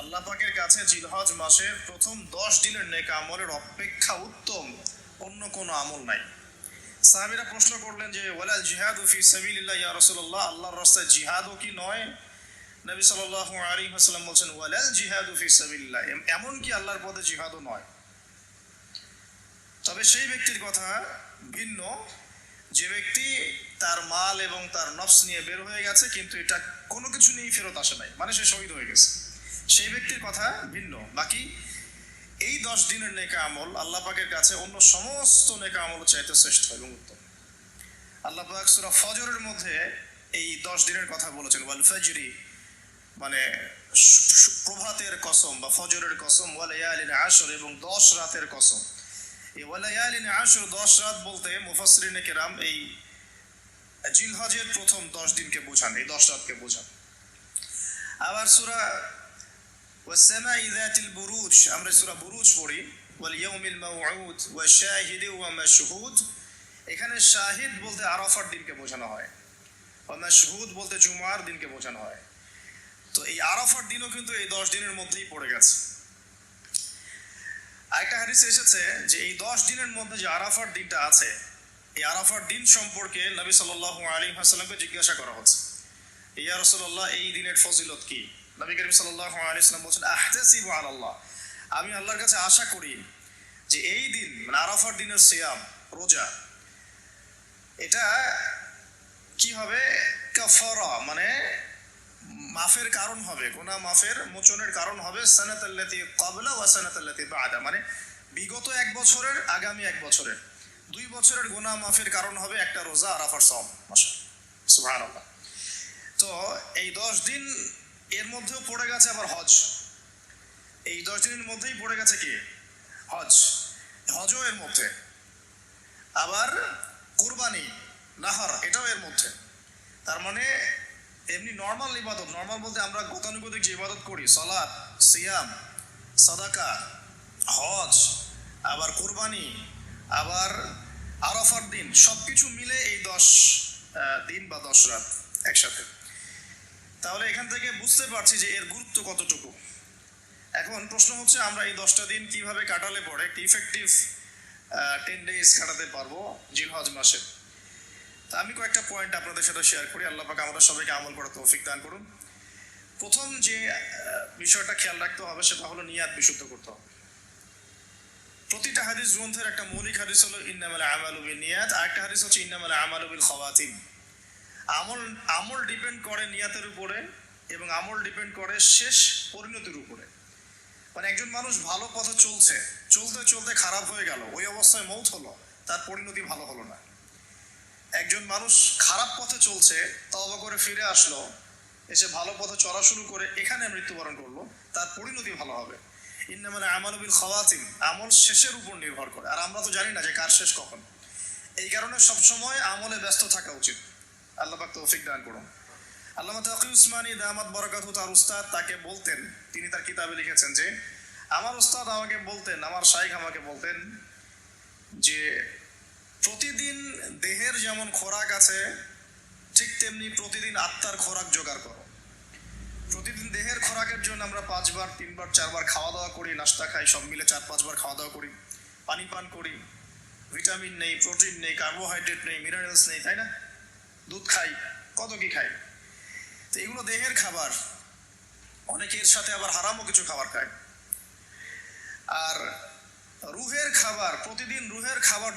আল্লাহ পাকের কাছে জিলহজ মাসের প্রথম দশ দিনের নেক আমলের অপেক্ষা উত্তম, অন্য কোনো আমল নাই। সাহাবিরা প্রশ্ন করলেন যে, ওয়ালাল জিহাদ ফি সাবিলিল্লাহ ইয়া রাসূলুল্লাহ? আল্লাহর রাস্তায় জিহাদও কি নয়? নবী সাল্লাল্লাহু আলাইহি ওয়াসাল্লাম বলছেন, ওয়ালাল জিহাদ ফি সাবিলিল্লাহ। এম- এমন কি আল্লাহর পথে জিহাদও নয়? তবে সেই ব্যক্তির কথা ভিন্ন। যে ব্যক্তি তার মাল এবং তার নফস নিয়ে বের হয়ে গেছে, কিন্তু এটা কোনো কিছু নিয়েই ফেরত আসে নাই। মানে সে শহীদ হয়ে গেছে। সেই ব্যক্তির কথা ভিন্ন। বাকি এই দশ দিনের নেকা আমল আল্লাহ পাকের কাছে অন্য সমস্ত নেকা আমল চাইতে শ্রেষ্ঠ এবং উত্তম। আল্লাহ পাক সূরা ফজরের মধ্যে এই দশ দিনের কথা বলেছেন, ওয়াল ফজরি মানে প্রভাতের কসম বা ফজরের কসম, ওয়াল ইয়ালিন আশর এবং দশ রাতের কসম। এই ওয়াল ইয়ালিন আশর দশ রাত বলতে মুফাসসিরিনে কেরাম এই জিলহজের প্রথম দশ দিনকে বোঝান, এই দশ রাতকে বোঝান। আবার সূরা والسماء ذات البروج আমরা সূরা বুরুজ পড়ি واليوم الموعود والشاهد ومشهود এখানে শাহিদ বলতে আরাফার দিনকে বোঝানো হয় ومشهود বলতে জুমার দিনকে বোঝানো হয় তো এই আরাফার দিনও কিন্তু এই দশ দিনের মধ্যেই পড়ে গেছে আরেকটা হাদিসে এসেছে যে এই দশ দিনের মধ্যে যে আরাফার দিনটা আছে এই আরাফার দিন সম্পর্কে নবী সাল্লাল্লাহু আলাইহি ওয়াসাল্লামকে জিজ্ঞাসা করা হচ্ছে ইয়া রাসূলুল্লাহ এই দিনের ফজিলত কি নবী করিম সাল্লাল্লাহু আলাইহি ওয়াসাল্লাম বলছেন, আহতাসিবু আলাল্লাহ। আমি আল্লাহর কাছে আশা করি যে এই দিন মানে আরাফার দিনের সিয়াম, রোজা, এটা কি হবে? কাফারা মানে মাফের কারণ হবে গোনা মাফের মোচনের কারণ হবে, সানাতাল্লাতি ক্বাবলা ওয়া সানাতাল্লাতি বাদা মানে বিগত এক বছরের, আগামী এক বছরের, দুই বছরের গোনা মাফের কারণ হবে একটা রোজা, আরাফার সম মাসা সুবহানাল্লাহ। তো এই দশ দিন এর মধ্যেও পড়ে গেছে আবার হজ। এই দশ দিনের মধ্যেই পড়ে গেছে কি? হজ। হজও এর মধ্যে। আবার কুরবানি, নাহার, এটাও এর মধ্যে। তার মানে এমনি নর্মাল ইবাদত। নর্মাল বলতে আমরা গতানুগতিক যে ইবাদত করি সলাদ সিয়াম, সাদাকা, হজ, আবার কুরবানি, আবার আরফার দিন সব কিছু মিলে এই দশ দিন বা দশ রাত একসাথে। তাহলে এখান থেকে বুঝতে পারছি যে এর গুরুত্ব কতটুকু। এখন প্রশ্ন হচ্ছে, আমরা এই দশটা দিন কীভাবে কাটালে পরে একটি ইফেক্টিভ টেন ডেজ কাটাতে পারব জিলহজ মাসে? তা আমি কয়েকটা পয়েন্ট আপনাদের সাথে শেয়ার করি। আল্লাহ পাক আমাদের সবাইকে আমল করার তৌফিক দান করুন। প্রথম যে বিষয়টা খেয়াল রাখতে হবে, সেটা হলো নিয়াত বিশুদ্ধ করতে হবে। প্রতিটা হাদিস গ্রন্থের একটা মৌলিক হাদিস হলো, ইন্নামাল আমালু বিন নিয়াত আর একটা হাদিস হচ্ছে, ইন্নামাল আমালু বিল খাওয়াতিম আমল আমল ডিপেন্ড করে নিয়াতের উপরে এবং আমল ডিপেন্ড করে শেষ পরিণতির উপরে। মানে একজন মানুষ ভালো পথে চলছে, চলতে চলতে খারাপ হয়ে গেল, ওই অবস্থায় মৌত হলো, তার পরিণতি ভালো হলো না। একজন মানুষ খারাপ পথে চলছে তবা করে ফিরে আসলো, এসে ভালো পথে চলা শুরু করে এখানে মৃত্যুবরণ করল, তার পরিণতি ভালো হবে। মানে আমল বিল খাওয়াতিম আমল শেষের উপর নির্ভর করে। আর আমরা তো জানি না যে কার শেষ কখন। এই কারণে সবসময় আমলে ব্যস্ত থাকা উচিত। আল্লাহ পাক তৌফিক দান করুন। আল্লামা তাকি উসমানী দামাত বরকাত তার উস্তাদ তাকে বলতেন, তিনি তার কিতাবে লিখেছেন যে, আমার উস্তাদ আমাকে বলতেন, আমার শাইখ আমাকে বলতেন যে, প্রতিদিন দেহের যেমন খোরাক আছে, ঠিক তেমনি প্রতিদিন আত্মার খোরাক জোগাড় করো। প্রতিদিন দেহের খোরাকের জন্য আমরা পাঁচবার, তিনবার, চারবার খাওয়া দাওয়া করি, নাস্তা খাই, সব মিলে চার পাঁচবার খাওয়া দাওয়া করি, পানি পান করি। ভিটামিন নেই, প্রোটিন নেই, কার্বোহাইড্রেট নেই, মিনারেলস নেই, তাই না? দুধ খাই, কত কি খাই? তো এগুলো দেহের খাবার। অনেকের সাথে আবার হারামও কিছু খাবার খায়। আর রুহের খাবার, প্রতিদিন রুহের খাবার